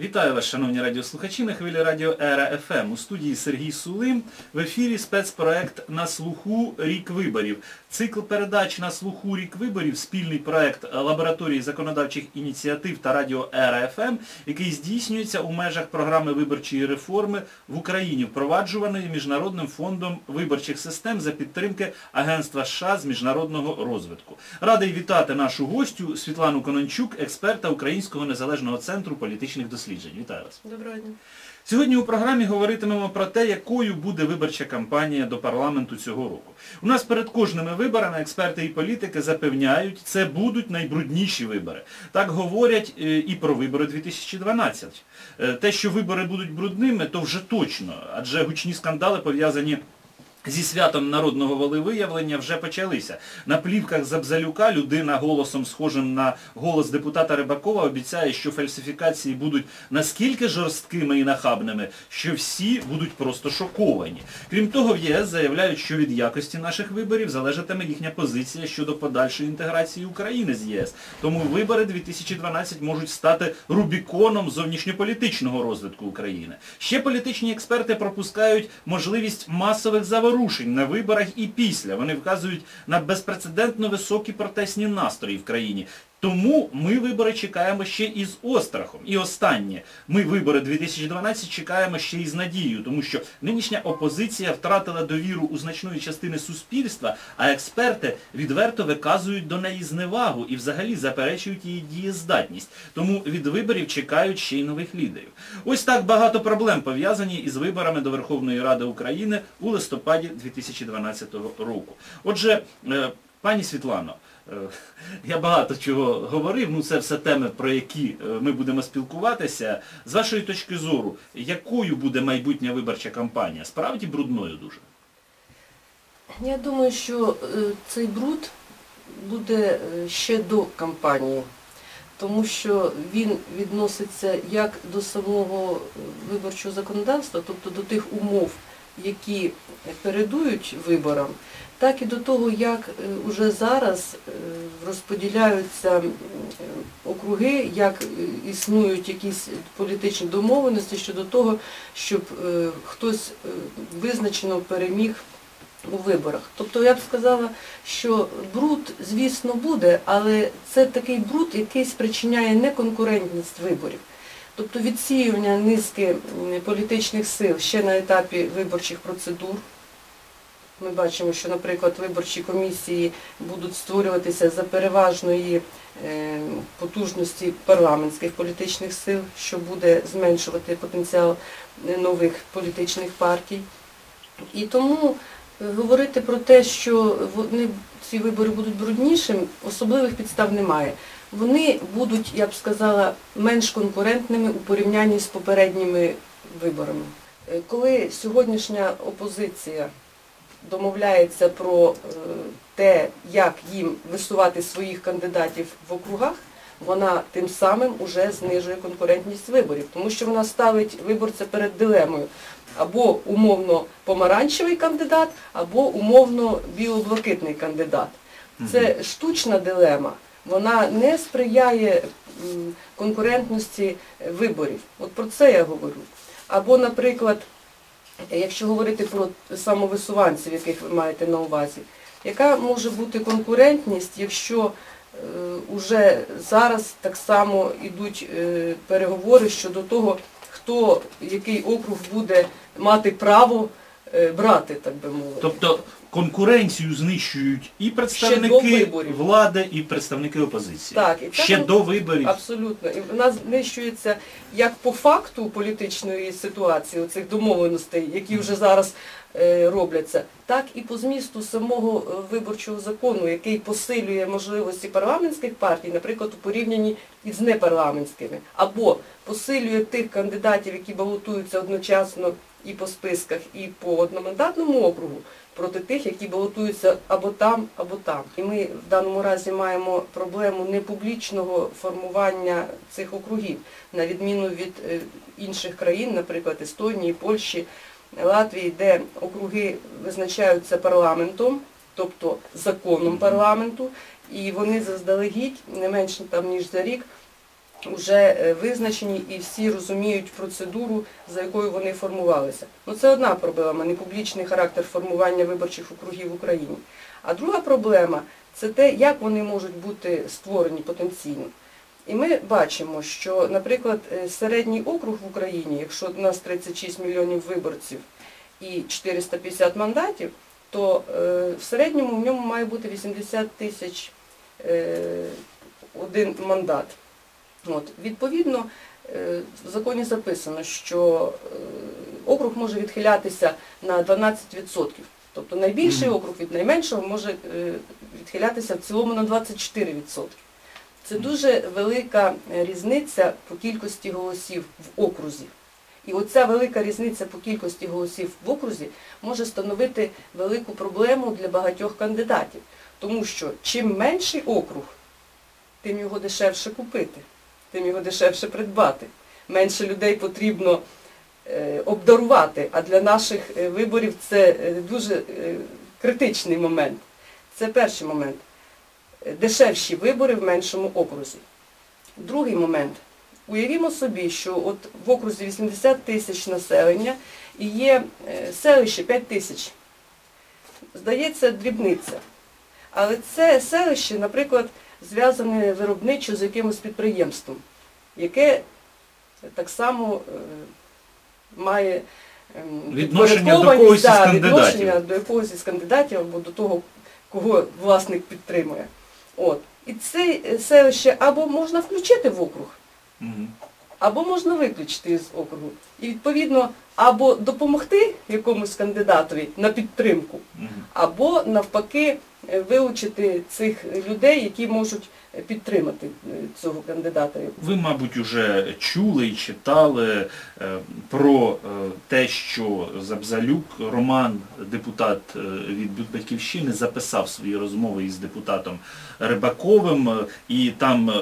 Вітаю вас, шановні радіослухачі, на хвилі радіо Ера ФМ. У студії Сергій Сулим. В ефірі спецпроект «На слуху. Рік виборів». Цикл передач «На слуху. Рік виборів» – спільний проект лабораторії законодавчих ініціатив та радіо Ера ФМ, який здійснюється у межах програми виборчої реформи в Україні, впроваджуваної Міжнародним фондом виборчих систем за підтримки Агентства США з міжнародного розвитку. Радий вітати нашу гостю Світлану Конончук, експерта Українського незалежного центру політичних досліджень. Вітаю вас. Доброго дня. Сьогодні у програмі говоритимемо про те, якою буде виборча кампанія до парламенту цього року. У нас перед кожними виборами експерти і політики запевняють, це будуть найбрудніші вибори. Так говорять е, і про вибори 2012. Е, Те, що вибори будуть брудними, то вже точно, адже гучні скандали пов'язані Зі святом народного волевиявлення вже почалися. На плівках Забзалюка людина голосом схожим на голос депутата Рибакова обіцяє, що фальсифікації будуть наскільки жорсткими і нахабними, що всі будуть просто шоковані. Крім того, в ЄС заявляють, що від якості наших виборів залежатиме їхня позиція щодо подальшої інтеграції України з ЄС. Тому вибори 2012 можуть стати рубіконом зовнішньополітичного розвитку України. Ще політичні експерти пропускають можливість масових заворушень на виборах і після. Вони вказують на безпрецедентно високі протестні настрої в країні. Тому ми вибори чекаємо ще із острахом. І останнє, ми вибори 2012 чекаємо ще із надією, тому що нинішня опозиція втратила довіру у значної частини суспільства, а експерти відверто виказують до неї зневагу і взагалі заперечують її дієздатність. Тому від виборів чекають ще й нових лідерів. Ось так багато проблем пов'язані із виборами до Верховної Ради України у листопаді 2012 року. Отже, е, пані Світлано, Я багато чого говорив, ну це все теми, про які е, ми будемо спілкуватися. З вашої точки зору, якою буде майбутня виборча кампанія? Справді брудною дуже? Я думаю, що е, цей бруд буде е, ще до кампанії, тому що він відноситься як до самого е, виборчого законодавства, тобто до тих умов, які передують виборам, так і до того, як е, уже зараз е, розподіляються е, округи, як е, існують якісь політичні домовленості щодо того, щоб е, хтось е, визначено переміг у виборах. Тобто я б сказала, що бруд, звісно, буде, але це такий бруд, який спричиняє неконкурентність виборів. Тобто відсіювання низки політичних сил ще на етапі виборчих процедур. Ми бачимо, що, наприклад, виборчі комісії будуть створюватися за переважної е, потужності парламентських політичних сил, що буде зменшувати потенціал е, нових політичних партій. І тому е, говорити про те, що ці вибори будуть бруднішим, особливих підстав немає. Вони будуть, я б сказала, менш конкурентними у порівнянні з попередніми виборами. Е, Коли сьогоднішня опозиція домовляється про е, те, як їм висувати своїх кандидатів в округах, вона тим самим уже знижує конкурентність виборів, тому що вона ставить виборця перед дилемою або умовно помаранчевий кандидат, або умовно біло-блакитний кандидат. Це штучна дилема, вона не сприяє конкурентності виборів. От про це я говорю. Або, наприклад, якщо говорити про самовисуванців, яких ви маєте на увазі, яка може бути конкурентність, якщо е, уже зараз так само йдуть е, переговори щодо того, хто який округ буде мати право е, брати, так би мовити. Тобто конкуренцію знищують і представники влади, і представники опозиції. Так, і це Ще до виборів. Абсолютно. І вона знищується як по факту політичної ситуації, цих домовленостей, які вже зараз е, робляться, так і по змісту самого е, виборчого закону, який посилює можливості парламентських партій, наприклад, у порівнянні із непарламентськими, або посилює тих кандидатів, які балотуються одночасно і по списках, і по одномандатному округу, проти тих, які балотуються або там, або там. І ми в даному разі маємо проблему непублічного формування цих округів, на відміну від е, інших країн, наприклад, Естонії, Польщі, Латвії, де округи визначаються парламентом, тобто законом парламенту, і вони заздалегідь не менше там ніж за рік вже е, визначені і всі розуміють процедуру, за якою вони формувалися. Ну це одна проблема, непублічний характер формування виборчих округів в Україні. А друга проблема це те, як вони можуть бути створені потенційно. І ми бачимо, що, наприклад, е, середній округ в Україні, якщо у нас 36 мільйонів виборців і 450 мандатів, то е, в середньому в ньому має бути 80 тисяч один мандат. От. Відповідно, е, в законі записано, що е, округ може відхилятися на 12%. Тобто найбільший округ від найменшого може е, відхилятися в цілому на 24%. Це дуже велика різниця по кількості голосів в окрузі. І оця велика різниця по кількості голосів в окрузі може становити велику проблему для багатьох кандидатів. Тому що чим менший округ, тим його дешевше купити, тим його дешевше придбати. Менше людей потрібно е, обдарувати, а для наших е, виборів це е, дуже критичний момент. Це перший момент. Дешевші вибори в меншому окрузі. Другий момент. Уявімо собі, що от в окрузі 80 тисяч населення і є селище 5 тисяч. Здається, дрібниця. Але це селище, наприклад, зв'язане виробничо з якимось підприємством, яке так само е, має ем, Відношення до когось да, із відношення до якогось із кандидатів або до того, кого власник підтримує. От. І це е, селище або можна включити в округ, Мгм. Або можна виключити з округу. І відповідно або допомогти якомусь кандидатові на підтримку, або навпаки е, вилучити цих людей, які можуть підтримати е, цього кандидата. Ви, мабуть, уже чули і читали е, про те, що Забзалюк, Роман, депутат від Батьківщини, записав свої розмови із депутатом Рибаковим, і там,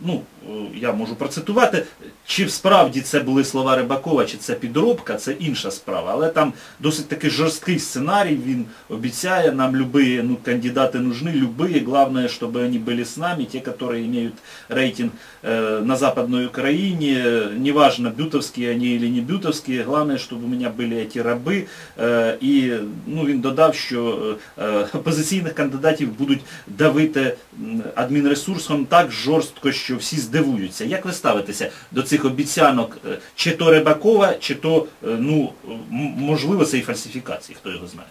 ну, е, я можу процитувати, чи справді це були слова Рибакова, чи це підробка, це інша справа. Але там досить такий жорсткий сценарій, він обіцяє нам любые ну, кандидаты нужны, любые, главное, чтобы они были с нами, те, которые имеют рейтинг э, на Западной Украине, э, неважно, бютовские они или не бютовские, главное, чтобы у меня были эти раби. Е, І ну, він додав, що е, опозиційних кандидатів будуть давити м, адмінресурсом так жорстко, що всі здивуються. Як ви ставитеся до цих обіцянок, е, чи то Рибакова, чи то, е, ну, можливо, це і фальсифікації, хто його знає?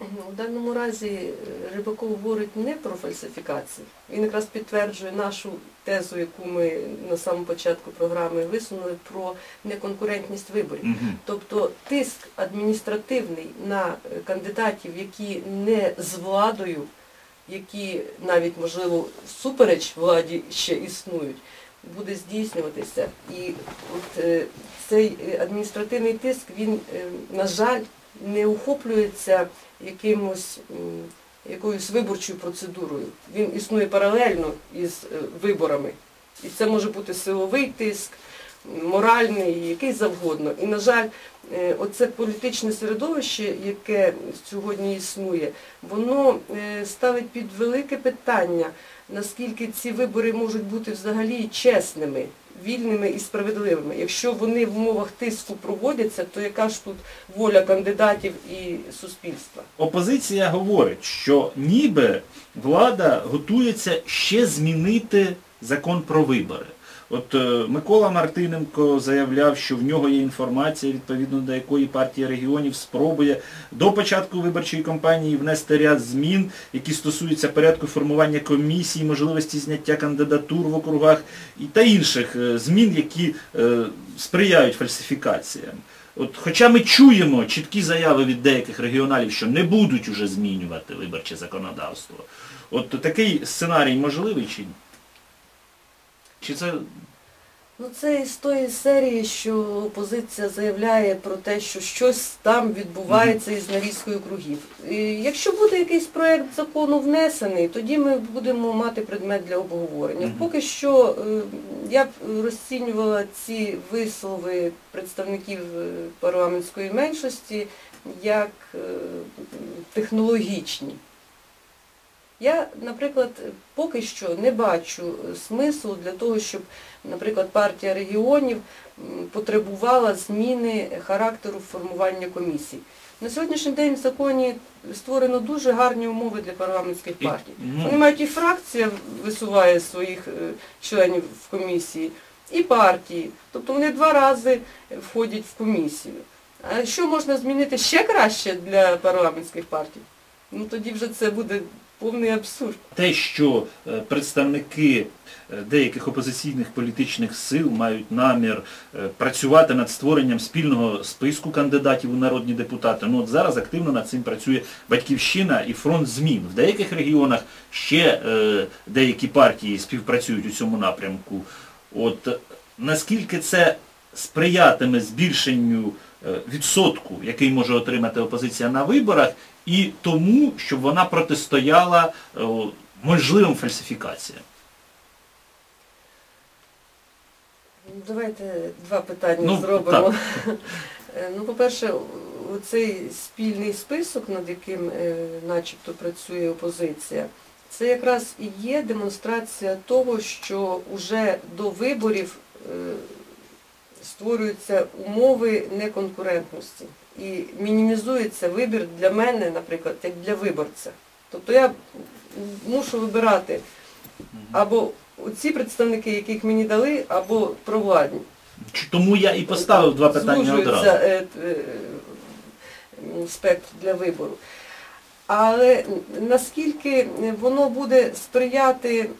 У даному разі е, Рибаков говорить не про фальсифікації. Він якраз підтверджує нашу тезу, яку ми на самому початку програми висунули, про неконкурентність виборів. Мгм. Тобто тиск адміністративний на кандидатів, які не з владою, які навіть, можливо, всупереч владі ще існують, буде здійснюватися. І от е, цей е, адміністративний тиск, він, е, на жаль, не охоплюється якимось якоюсь виборчою процедурою. Він існує паралельно із виборами. І це може бути силовий тиск, моральний, який завгодно. І, на жаль, е, оце політичне середовище, яке сьогодні існує, воно е, ставить під велике питання, наскільки ці вибори можуть бути взагалі чесними, вільними і справедливими. Якщо вони в умовах тиску проводяться, то яка ж тут воля кандидатів і суспільства? Опозиція говорить, що ніби влада готується ще змінити закон про вибори. От е, Микола Мартиненко заявляв, що в нього є інформація, відповідно до якої партія регіонів спробує до початку виборчої кампанії внести ряд змін, які стосуються порядку формування комісій, можливості зняття кандидатур в округах і та інших е, змін, які е, сприяють фальсифікаціям. От, хоча ми чуємо чіткі заяви від деяких регіоналів, що не будуть уже змінювати виборче законодавство. От такий сценарій можливий чи ні? Чи це Ну, це із тої серії, що опозиція заявляє про те, що щось там відбувається із нарізкою кругів. І якщо буде якийсь проєкт закону внесений, тоді ми будемо мати предмет для обговорення. Поки що е, я б розцінювала ці вислови представників е, парламентської меншості як е, технологічні. Я, наприклад, поки що не бачу смислу для того, щоб, наприклад, партія регіонів потребувала зміни характеру формування комісій. На сьогоднішній день в законі створено дуже гарні умови для парламентських партій. ну, Вони мають і фракція висуває своїх е, членів в комісії, і партії. Тобто вони два рази входять в комісію. А що можна змінити ще краще для парламентських партій? Ну тоді вже це буде повний абсурд. те, що е, представники е, деяких опозиційних політичних сил мають намір е, працювати над створенням спільного списку кандидатів у народні депутати. Ну от зараз активно над цим працює Батьківщина і фронт змін. В деяких регіонах ще деякі партії співпрацюють у цьому напрямку. От наскільки це сприятиме збільшенню відсотку, який може отримати опозиція на виборах, і тому, щоб вона протистояла е, можливим фальсифікаціям. Давайте два питання Ну, зробимо. Е, Ну, по-перше, цей спільний список, над яким е, начебто працює опозиція, це якраз і є демонстрація того, що вже до виборів створюються умови неконкурентності і мінімізується вибір для мене, наприклад, як для виборця. Тобто я мушу вибирати або ці представники, яких мені дали, або провладні. Тому я і поставив два питання одразу. е, е, спектр для вибору. Але наскільки воно буде сприяти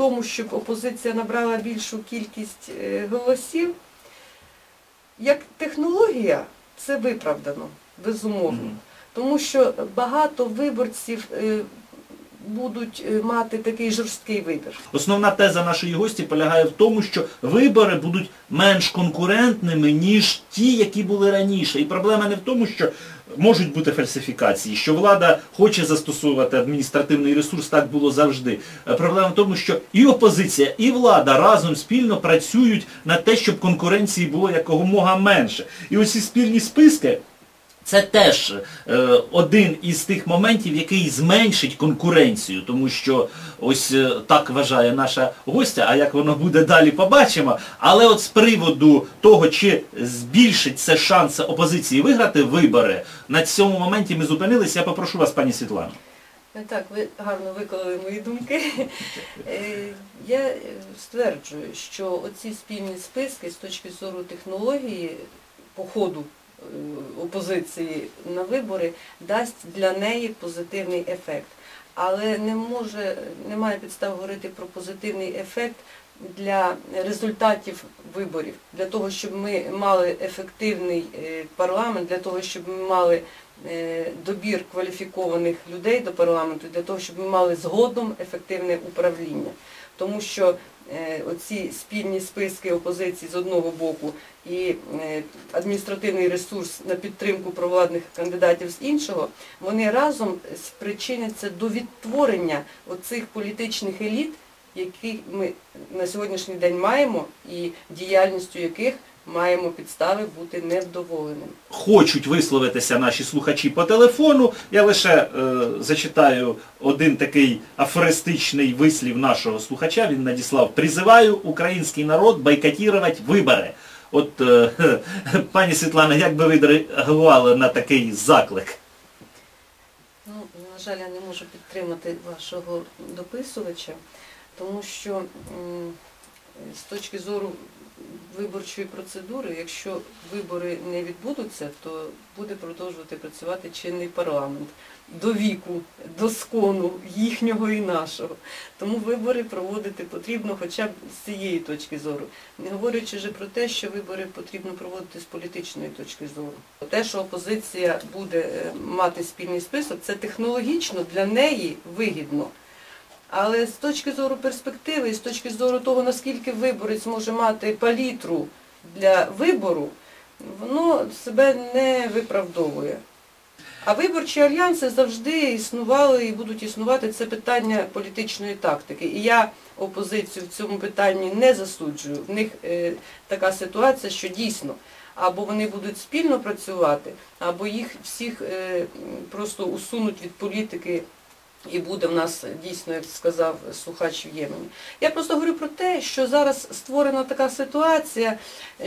тому, щоб опозиція набрала більшу кількість е, голосів, як технологія це виправдано, безумовно. Тому що багато виборців е, будуть е, мати такий жорсткий вибір. Основна теза нашої гості полягає в тому, що вибори будуть менш конкурентними, ніж ті, які були раніше. І проблема не в тому, що можуть бути фальсифікації, що влада хоче застосовувати адміністративний ресурс, так було завжди. Е, Проблема в тому, що і опозиція, і влада разом спільно працюють на те, щоб конкуренції було якомога менше. І оці спільні списки. Це теж е, один із тих моментів, який зменшить конкуренцію, тому що ось е, так вважає наша гостя, а як воно буде далі, побачимо. Але от з приводу того, чи збільшить це шанси опозиції виграти вибори, на цьому моменті ми зупинилися. Я попрошу вас, пані Світлано. Е, Так, ви гарно виклали мої думки. Е, Я е, стверджую, що оці спільні списки з точки зору технології походу е, опозиції на вибори дасть для неї позитивний ефект. Але не може, немає підстав говорити про позитивний ефект для результатів виборів, для того, щоб ми мали ефективний е, парламент, для того, щоб ми мали е, добір кваліфікованих людей до парламенту, для того, щоб ми мали згодом ефективне управління. Тому що оці спільні списки опозиції з одного боку і е, адміністративний ресурс на підтримку провладних кандидатів з іншого, вони разом спричиняться до відтворення оцих політичних еліт, які ми на сьогоднішній день маємо, і діяльністю яких маємо підстави бути невдоволеними. Хочуть висловитися наші слухачі по телефону. Я лише е, зачитаю один такий афористичний вислів нашого слухача. Він надіслав «Призиваю український народ бойкотувати вибори. От, е, пані Світлана, як би ви реагували на такий заклик? Ну, на жаль, я не можу підтримати вашого дописувача, тому що м, з точки зору виборчої процедури, якщо вибори не відбудуться, то буде продовжувати працювати чинний парламент до віку, до скону їхнього і нашого. Тому вибори проводити потрібно хоча б з цієї точки зору. Не говорячи вже про те, що вибори потрібно проводити з політичної точки зору. Те, що опозиція буде е, мати спільний список, це технологічно для неї вигідно. Але з точки зору перспективи, і з точки зору того, наскільки виборець може мати палітру для вибору, воно себе не виправдовує. А виборчі альянси завжди існували і будуть існувати. Це питання політичної тактики. І я опозицію в цьому питанні не засуджую. В них е, така ситуація, що дійсно або вони будуть спільно працювати, або їх всіх е, просто усунуть від політики і буде в нас дійсно, як сказав слухач в Ємені. Я просто говорю про те, що зараз створена така ситуація,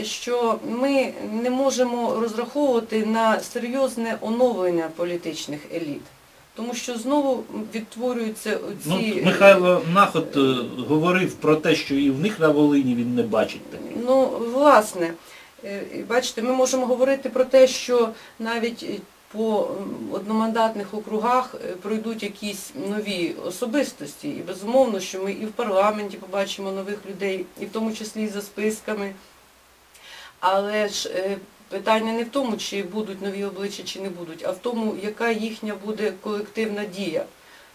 що ми не можемо розраховувати на серйозне оновлення політичних еліт. Тому що знову відтворюються Ну, Михайло Нахот е, говорив про те, що і в них на Волині він не бачить таких. Ну, власне, е, бачите, ми можемо говорити про те, що навіть по одномандатних округах е, пройдуть якісь нові особистості. І безумовно, що ми і в парламенті побачимо нових людей, і в тому числі і за списками. Але ж е, питання не в тому, чи будуть нові обличчя, чи не будуть, а в тому, яка їхня буде колективна дія.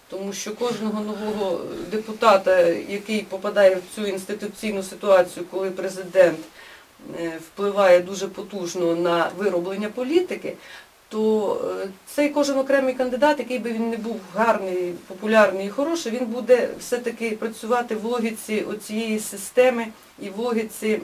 Тому що кожного нового депутата, який попадає в цю інституційну ситуацію, коли президент е, впливає дуже потужно на вироблення політики, то е, цей кожен окремий кандидат, який би він не був гарний, популярний і хороший, він буде все-таки працювати в логіці оцієї системи і в логіці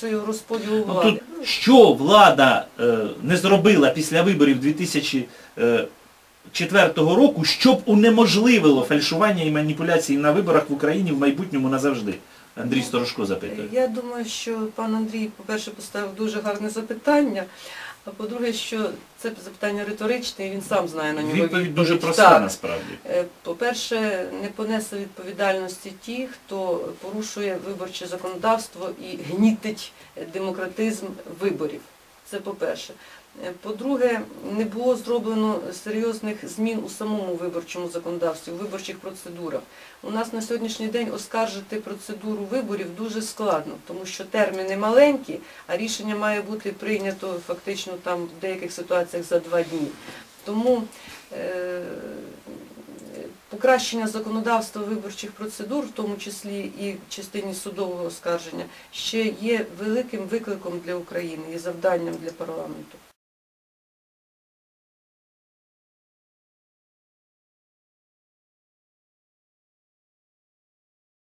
цього розподілу влади. тут що влада е, не зробила після виборів 2004 року, щоб унеможливило фальшування і маніпуляції на виборах в Україні в майбутньому назавжди? Андрій Сторожко запитує. Я думаю, що пан Андрій, по-перше, поставив дуже гарне запитання, а по-друге, що це запитання риторичне, і він сам знає на нього Відповідь дуже проста Так. насправді. Е, По-перше, не понесе відповідальності ті, хто порушує виборче законодавство і гнітить демократизм виборів. Це по-перше. Е, По-друге, не було зроблено серйозних змін у самому виборчому законодавстві, у виборчих процедурах. У нас на сьогоднішній день оскаржити процедуру виборів дуже складно, тому що терміни маленькі, а рішення має бути прийнято фактично там в деяких ситуаціях за два дні. Тому е, покращення законодавства виборчих процедур, в тому числі і в частині судового оскарження, ще є великим викликом для України і завданням для парламенту.